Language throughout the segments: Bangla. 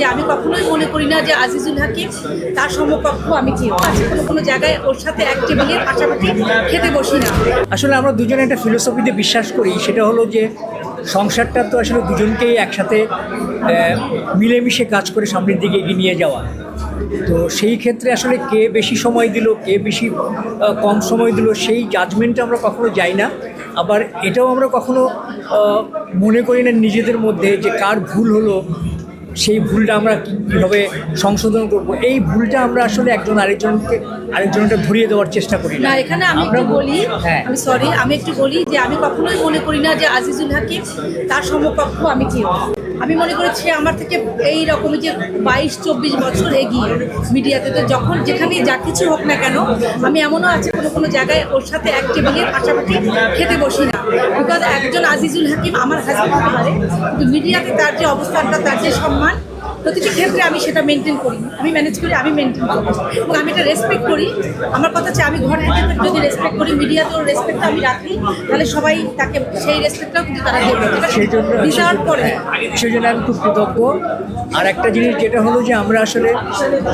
যে আমি কখনোই মনে করি না যে আজিজুল হাকিম তার সমকক্ষ আমি কেউ। আছে কোনো কোনো জায়গায় ওর সাথে এক টেবিলের পাশাপাশি খেতে বসি না। আসলে আমরা দুজনে একটা ফিলোসফিতে বিশ্বাস করি, সেটা হলো যে সংসারটা তো আসলে দুজনকেই একসাথে মিলেমিশে কাজ করে সামনের দিকে এগিয়ে নিয়ে যাওয়া। তো সেই ক্ষেত্রে আসলে কে বেশি সময় দিল, কে বেশি কম সময় দিল, সেই জাজমেন্টে আমরা কখনো যাই না। আবার এটাও আমরা কখনো মনে করি না নিজেদের মধ্যে যে কার ভুল হলো সেই ভুলটা আমরা কীভাবে সংশোধন করব? এই ভুলটা আমরা আসলে একজন আরেকজনকে আরেকজনকে ধরিয়ে দেওয়ার চেষ্টা করি না। এখানে আমি আমরা একটু বলি হ্যাঁ। আমি সরি আমি একটু বলি যে আমি কখনোই মনে করি না যে আজিজুল হাকিম তার সমকক্ষ আমি কেউ আমি মনে করেছি আমার থেকে এই রকম যে বাইশ, চব্বিশ বছর এগিয়ে মিডিয়াতে, তো যখন যেখানে যা কিছু হোক না কেন, আমি এমনও আছে কোনো কোনো জায়গায় ওর সাথে এক টেবিলের পাশাপাশি খেতে বসি না। বিকজ একজন আজিজুল হাকিম আমার হাজব্যান্ড কিন্তু মিডিয়াতে তার যে অবস্থানটা, তার যে সম্মান প্রতিটি ক্ষেত্রে আমি সেটা মেনটেন করি। আমি ম্যানেজ করি আমি মেনটেন করি। এবং আমি এটা রেসপেক্ট করি। আমার কথা হচ্ছে আমি ঘর থেকে যদি রেসপেক্ট করি মিডিয়াতেও রেসপেক্ট আমি রাখি তাহলে সবাই তাকে সেই রেসপেক্টটাও কিন্তু তারা দেবে। সেই জন্য ডিজার্ভ করে। সেই জন্য আমি খুব কৃতজ্ঞ। আর একটা জিনিস যেটা হলো যে আমরা আসলে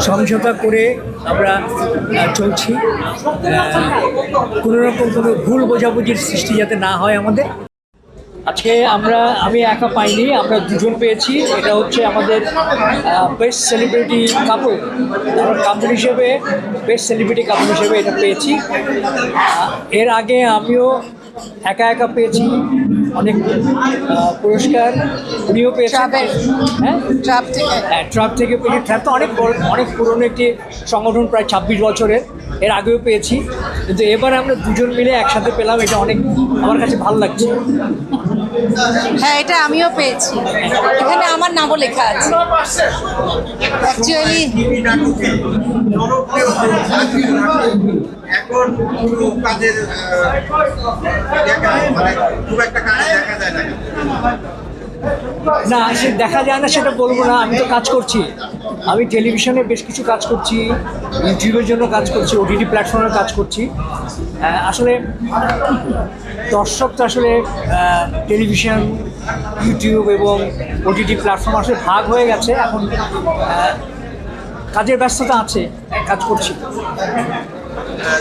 সমঝোতা করে আমরা চলছি। কোনো রকম কোনো ভুল বোঝাবুঝির সৃষ্টি যাতে না হয় আমাদের। আজকে আমরা আমি একা পাইনি আমরা দুজন পেয়েছি। এটা হচ্ছে আমাদের বেস্ট সেলিব্রিটি কাপল আমরা কাপল হিসেবে বেস্ট সেলিব্রিটি কাপল হিসেবে এটা পেয়েছি। এর আগে আমিও একা একা পেয়েছি। অনেক পুরস্কার উনিও পেয়েছেন। হ্যাঁ? ট্রাপ থেকে। হ্যাঁ ট্রাক থেকে পেয়েছি। ট্রাক তো অনেক বড় অনেক পুরনো একটি সংগঠন প্রায় ছাব্বিশ বছরের। এর আগেও পেয়েছি। কিন্তু এবার আমরা দুজন মিলে একসাথে পেলাম এটা অনেক আমার কাছে ভালো লাগছে। হ্যাঁ এটা আমিও পেয়েছি। এখানে আমার নামও লেখা আছে। অ্যাকচুয়ালি এখন কোনো কাজের মানে খুব একটা কাজ দেখা যায় না। না, সে দেখা যায় না, সেটা বলব না, আমি তো কাজ করছি। আমি টেলিভিশনে বেশ কিছু কাজ করছি, ইউটিউবের জন্য কাজ করছি, ওটিটি প্ল্যাটফর্মে কাজ করছি। আসলে দর্শক তো আসলে টেলিভিশন, ইউটিউব এবং ওটিটি প্ল্যাটফর্ম আসলে ভাগ হয়ে গেছে। এখন কাজের ব্যস্ততা আছে, কাজ করছি।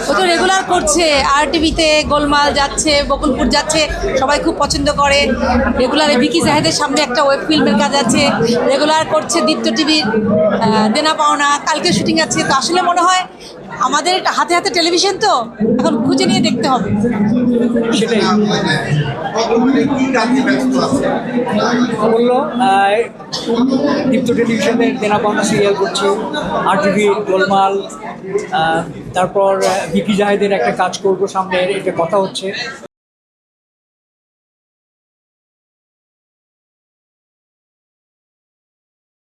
ও তো রেগুলার করছে আর টিভিতে গোলমাল যাচ্ছে, বকুলপুর যাচ্ছে, সবাই খুব পছন্দ করে। রেগুলার ভিকি জাহেদের সামনে একটা ওয়েব ফিল্মের কাজ আছে রেগুলার করছে দীপ্ত টিভির দেনা পাওনা কালকে শুটিং আছে। তো আসলে মনে হয় আমাদের হাতে হাতে টেলিভিশন তো, এখন খুঁজে নিয়ে দেখতে হবে। বলল দীপ্ত টেলিভিশনের দেনা পাওনা সিরিয়াল করছি আর টিভি গোলমাল তারপর বিকি জাহেদের একটা কাজ করব সামনে এটা কথা হচ্ছে।